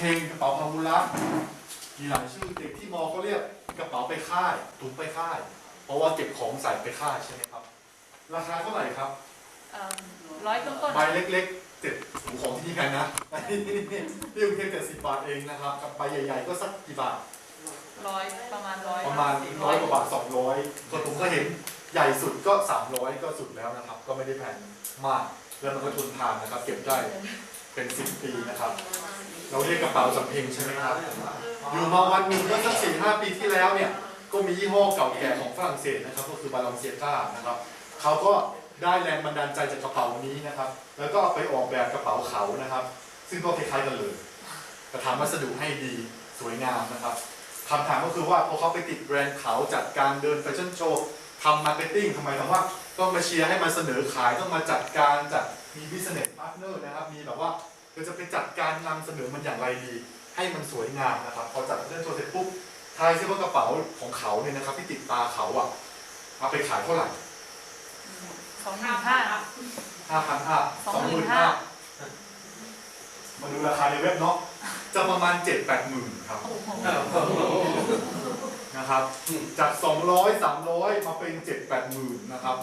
เพ็งกระเป๋าพาวุระมีหลายชื่อเด็กที่มอเขาเรียกกระเป๋าไปค่ายถุงไปค่าย เพราะว่าเก็บของใส่ไปค่ายใช่ไหมครับ ราคาเท่าไหร่ครับเอิ่มร้อยต้นต้นใบเล็กๆเจ็ดหูของที่นี่แพงนะที่กรุงเทพเจ็ดสิบบาทเองนะครับกับใบใหญ่ๆก็สักกี่บาทร้อยประมาณร้อยประมาณร้อยกว่าบาทสองร้อยส่วนผมก็เห็นใหญ่สุดก็สามร้อยก็สุดแล้วนะครับ ก็ไม่ได้แพงมากแล้วมันก็ทนทานนะครับ เก็บได้ เป็นสิบปีนะครับ เราเรียกกระเป๋าสำเพ็งใช่ไหมครับ อยู่มาวันหนึ่งเมื่อสักสี่ห้าปีที่แล้วเนี่ยก็มียี่ห้อเก่าแก่ของฝรั่งเศสนะครับ ก็คือบาลองเซียก้านะครับเขาก็ได้แรงบันดาลใจจากกระเป๋านี้นะครับ แล้วก็ไปออกแบบกระเป๋าเขานะครับ ซึ่งก็คล้ายๆกันเลยแต่ทำวัสดุให้ดีสวยงามนะครับคำถามก็คือว่าพอเขาไปติดแบรนด์เขาจัดการเดินแฟชั่นโชว์ทำมาร์เก็ตติ้งทำไมถึงว่าต้องมาเชียร์ให้มันเสนอขายต้องมาจัดการจัดมี business partner นะครับ มีแบบว่า เราจะไปจัดการนำเสนอมันอย่างไรดี ให้มันสวยงามนะครับ พอจัดแฟชั่นโชว์เสร็จปุ๊บทายซิว่ากระเป๋าของเขาเนี่ยนะครับ ที่ติดตาเขาอะเอาไปขายเท่าไหร่สองหมื่นห้าห้าพันห้าสองหมื่นห้ามาดูราคาในเว็บเนาะจะประมาณเจ็ดแปดหมื่นครับนะครับ จากสองร้อยสามร้อยมาเป็นเจ็ดแปดหมื่นนะครับ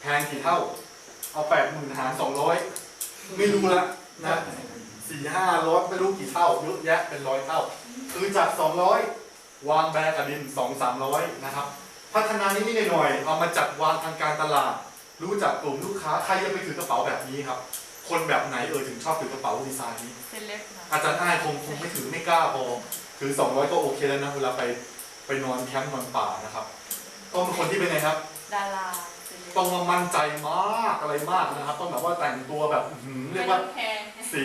แพงกี่เท่า เอาแปดหมื่นหารสองร้อยไม่รู้ละ นะสี่ห้าร้อยไม่รู้กี่เท่าเยอะแยะเป็นร้อยเท่า คือจากสองร้อยวางแบกกับดินสองสามร้อยนะครับ พัฒนานิดๆหน่อยๆเอามาจัดวางทางการตลาด รู้จักกลุ่มลูกค้าใครจะไปถือกระเป๋าแบบนี้ครับ คนแบบไหนเออถึงชอบถือกระเป๋าดีไซน์นี้เซเล็บนะอาจารย์อ้ายคงคงไม่ถือไม่กล้าพอถือ200ก็โอเคแล้วนะเวลาไปไปนอนแคมป์นอนป่านะครับต้องเป็นคนที่เป็นไงครับ ดาราเซเลบต้องมามั่นใจมากอะไรมากนะครับ ต้องแบบว่าแต่งตัวแบบอื้อหือเรียกว่าแพง สี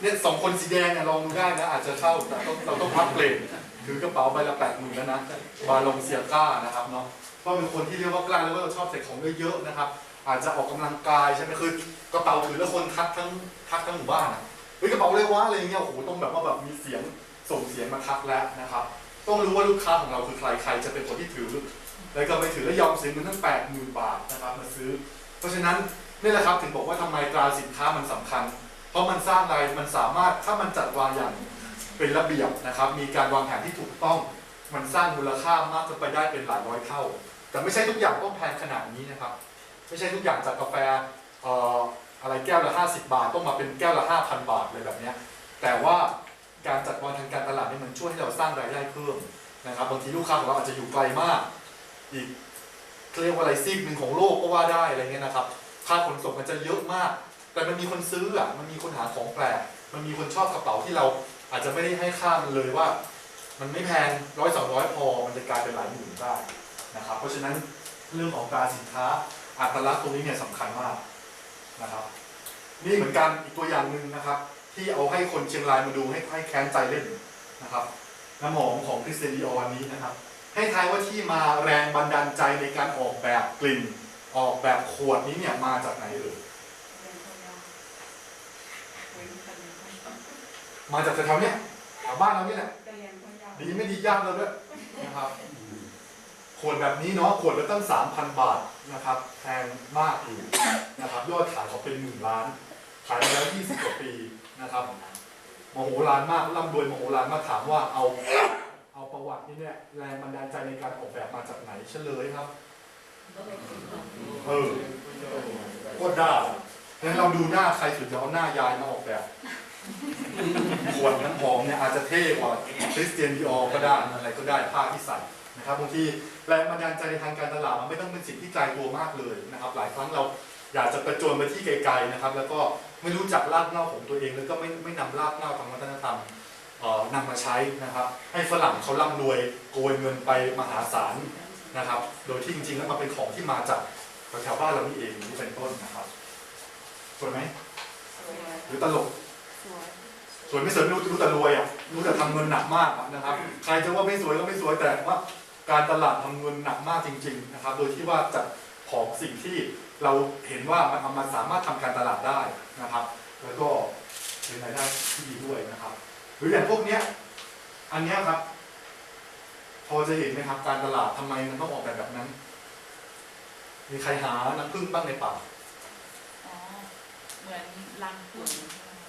เนี่ยสองคนสีแดงเนี่ยลองดูได้นะอาจจะเข้าแต่ต้องเราต้องพับเปลนถือกระเป๋าใบละแปดหมื่นแล้วนะบาลงเซียก้านะครับเนาะก็เป็นคนที่เรียกว่ากล้าแล้วก็ชอบใส่ของเยอะๆนะครับ อาจจะออกกำลังกายใช่ไหมคือกระเป๋าถือแล้วคนทักทั้งทักทั้งหมู่บ้านอะเฮ้ยกระเป๋าเลยวะอะไรเงี้ยโอ้โหต้องแบบว่าแบบมีเสียงส่งเสียงมาทักแล้วนะครับ ต้องรู้ว่าลูกค้าของเราคือใครใครจะเป็นคนที่ถือแล้วก็ไปถือแล้วยอมเสียเงินทั้งแปดหมื่นบาทนะครับมาซื้อ เพราะฉะนั้นนี่แหละครับถึงบอกว่าทำไมตราสินค้ามันสำคัญ ราะมันสร้างอะไรมันสามารถถ้ามันจัดวางอย่างเป็นระเบียบนะครับ มีการวางแผนที่ถูกต้อง มันสร้างมูลค่ามากขึ้นไปได้เป็นหลายร้อยเท่า แต่ไม่ใช่ทุกอย่างต้องแพงขนาดนี้นะครับ ไม่ใช่ทุกอย่างจากกาแฟเอ่ออะไรแก้วละ 50 บาท ต้องมาเป็นแก้วละ 5,000 บาทเลยแบบนี้แต่ว่าการจัดวางทางการตลาดนี่มันช่วยให้เราสร้างรายได้เพิ่มนะครับบางทีลูกค้าของเราอาจจะอยู่ไกลมาก อีกเรียกว่าอะไรซีกหนึ่งของโลกก็ว่าได้อะไรเงี้ยนะครับค่าขนส่งมันจะเยอะมาก แต่มันมีคนซื้ออะมันมีคนหาของแปลกมันมีคนชอบกระเป๋าที่เราอาจจะไม่ได้ให้ค่ามันเลยว่า มันไม่แพงร้อยสองร้อยพอมันจะกลายเป็นหลายหมื่นได้นะครับ เพราะฉะนั้นเรื่องของการสินค้าอัตลักษณ์ตรงนี้เนี่ยสำคัญมากนะครับ นี่เหมือนกันอีกตัวอย่างหนึ่งนะครับ ที่เอาให้คนเชียงรายมาดูให้ให้แค้นใจเล่นนะครับน้ำหอมของคริสเตยนดีออร์นี้นะครับ ให้ทายว่าที่มาแรงบันดาลใจในการออกแบบกลิ่น ออกแบบขวดนี้เนี่ยมาจากไหนเอ่ย มาจากแถวๆเนี้ยแถวบ้านเรานี่แหละดีไม่ดียากเราด้วยนะครับขวดแบบนี้เนาะขวดละตั้งสามพันบาทนะครับแพงมากอยู่นะครับยอดขายเขาเป็นหมื่นล้าน ขายมาแล้วยี่สิบกว่าปีนะครับมโหฬารมากร่ำรวยมโหฬารมากถามว่าเอาเอาประวัตินี่เนี่ยแรงบันดาลใจในการออกแบบมาจากไหนเฉลยครับเออโคตรด่างั้นเราดูหน้าใครสุดจะเอาหน้ายายมาออกแบบ ขวดน้ำหอมเนี่ยอาจจะเท่กว่าคริสเตียนดิออก็ได้อะไรก็ได้ผ้าที่ใส่นะครับบางทีแรงบันดาลใจในทางการตลาดมันไม่ต้องเป็นสิ่งที่ไกลตัวมากเลยนะครับ หลายครั้งเราอยากจะประโจนไปที่ไกลๆนะครับ แล้วก็ไม่รู้จักรากเหง้าของตัวเอง แล้วก็ไม่ไม่นำรากเหง้าทางวัฒนธรรมเอ่อนำมาใช้นะครับ ให้ฝรั่งเขาร่ำรวยโกยเงินไปมหาศาลนะครับ โดยที่จริงๆแล้วมันเป็นของที่มาจากแถวบ้านเรานี่เองนี่เป็นต้นนะครับสวยไหมหรือตลก สวย สวยไม่สวยไม่รู้รู้แต่รวยอะรู้แต่ทำเงินหนักมากอะนะครับ ใครจะว่าไม่สวยก็ไม่สวยแต่ว่า การตลาดทำเงินหนักมากจริง ๆ นะครับ โดยที่ว่าจัดของสิ่งที่เราเห็นว่ามันมันสามารถทำการตลาดได้นะครับ แล้วก็เป็นรายได้ที่ดีด้วยนะครับ หรืออย่างพวกเนี้ยอันเนี้ยครับ พอจะเห็นไหมครับการตลาดทำไมมันต้องออกแบบแบบนั้น มีใครหาน้ำผึ้งบ้างในป่า อ๋อ เหมือนรังผึ้ง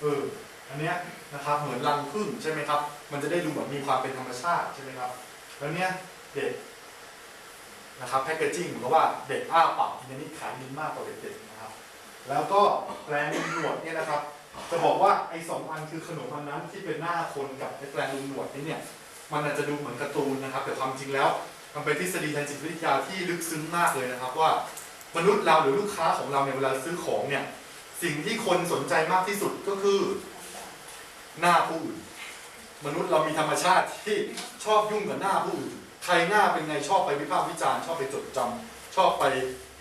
เอออันเนี้ยนะครับเหมือนรังผึ้งใช่ไหมครับ มันจะได้ดูเหมือนมีความเป็นธรรมชาติใช่ไหมครับแล้วเนี้ยเด็กนะครับแพคเกจิ้งเหมือนกับว่าเด็กอ้าปากกินอันนี้ขายดีมากกว่าเด็กๆนะครับ แล้วก็แปลงลุงหนวดเนี่ยนะครับจะบอกว่าไอ้สองอันคือขนมอันนั้นที่เป็นหน้าคนกับไอ้แปลงลุงหนวดนี่เนี่ยมันอาจจะดูเหมือนการ์ตูนนะครับ แต่ความจริงแล้ว มันเป็นทฤษฎีทางจิตวิทยาที่ลึกซึ้งมากเลยนะครับ ว่ามนุษย์เราหรือลูกค้าของเราเนี่ยเวลาซื้อของเนี่ย สิ่งที่คนสนใจมากที่สุดก็คือ หน้าผู้อื่นมนุษย์เรามีธรรมชาติที่ชอบยุ่งกับหน้าผู้อื่นใครหน้าเป็นไงชอบไปวิพากษ์วิจารณ์ชอบไปจดจำชอบไป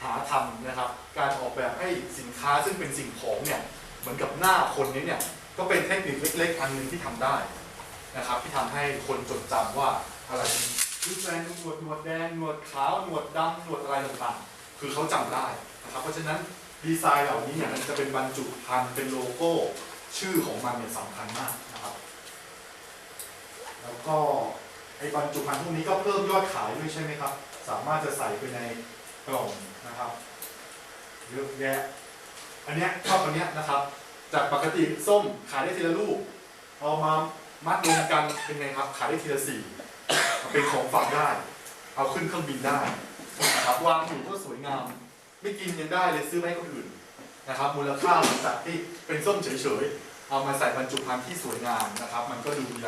หาทำนะครับ การออกแบบให้สินค้าซึ่งเป็นสิ่งของเนี่ยเหมือนกับหน้าคนนี้เนี่ยก็เป็นเทคนิคเล็ก ๆ อันหนึงที่ทำได้นะครับ ที่ทำให้คนจดจำว่าอะไรคือแฟนหนวดหนวดแดงหนวดขาวหนวดดำหนวดอะไรต่างๆ คือเขาจำได้นะครับเพราะฉะนั้น ดีไซน์เหล่านี้เนี่ยมันจะเป็นบรรจุภัณฑ์เป็นโลโก้ชื่อของมันเนี่ยสำคัญมากนะครับ แล้วก็ไอ้บรรจุภัณฑ์พวกนี้ก็เพิ่มยอดขายด้วยใช่ไหมครับ สามารถจะใส่ไปในกล่องนะครับเยอะแยะอันเนี้ยชอบอันเนี้ยนะครับ จากปกติส้มขายได้ทีละลูกเอามามัดรวมกันเป็นไงครับ ขายได้ทีละสี่เป็นของฝากได้ เอาขึ้นเครื่องบินได้นะครับวางอยู่ก็สวยงาม ไม่กินยังได้เลยซื้อไปให้คนอื่นนะครับมูลค่าหลังจากที่เป็นส้มเฉยๆ เอามาใส่บรรจุภัณฑ์ที่สวยงามนะครับ มันก็ดูดี